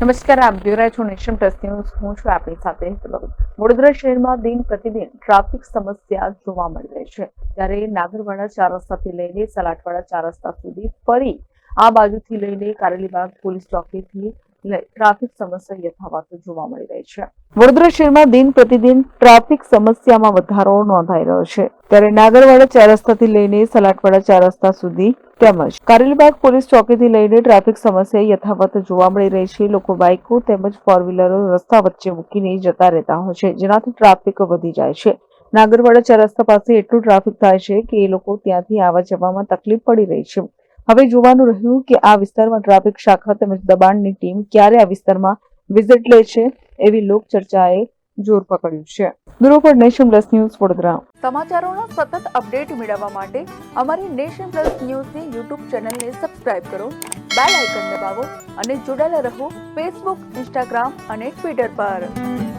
નમસ્કાર, આપ જોઈ છો નેશન પ્લસ ન્યૂઝ. હું છું આપણી સાથે વડોદરા શહેરમાં દિન પ્રતિદિન ટ્રાફિક સમસ્યા જોવા મળી રહી છે. ત્યારે નાગરવાડા ચાર રસ્તાથી લઈને સલાટવાડા ચાર રસ્તા સુધી ફરી આ બાજુથી લઈને કારેલીબાગ પોલીસ ચોકીથી ટ્રાફિક સમસ્યા યથાવત જોવા મળી રહી છે. વડોદરા શહેરમાં દિન પ્રતિદિન ટ્રાફિક સમસ્યામાં વધારો નોંધાઈ રહ્યો છે. ત્યારે નાગરવાડા ચાર રસ્તાથી લઈને સલાટવાડા ચાર રસ્તા સુધી તેમજ કારેલીબાગ પોલીસ ચોકીથી લઈને ટ્રાફિક સમસ્યા યથાવત જોવા મળી રહી છે. લોકો બાઇકો તેમજ ફોર વ્હીલરો રસ્તા વચ્ચે મૂકીને જતા રહેતા હોય છે, જેનાથી ટ્રાફિક વધી જાય છે. નાગરવાડા ચાર રસ્તા પાસે એટલું ટ્રાફિક થાય છે કે એ લોકો ત્યાંથી આવવા જવામાં તકલીફ પડી રહી છે. હવે જોવાનું રહ્યું કે આ વિસ્તારમાં ટ્રાફિક શાખા તેમજ દબાણની ટીમ ક્યારે આ વિસ્તારમાં વિઝિટ લે છે એવી લોક ચર્ચાએ જોર પકડ્યું છે. Bureau for Nation Plus News Vadodara. સમાચારોના સતત અપડેટ મેળવવા માટે અમારી નેશન પ્લસ ન્યૂઝની યુટ્યુબ ચેનલને સબસ્ક્રાઇબ કરો, બેલ આઇકન દબાવો અને જોડાયેલા રહો ફેસબુક, ઇન્સ્ટાગ્રામ અને ટ્વિટર પર.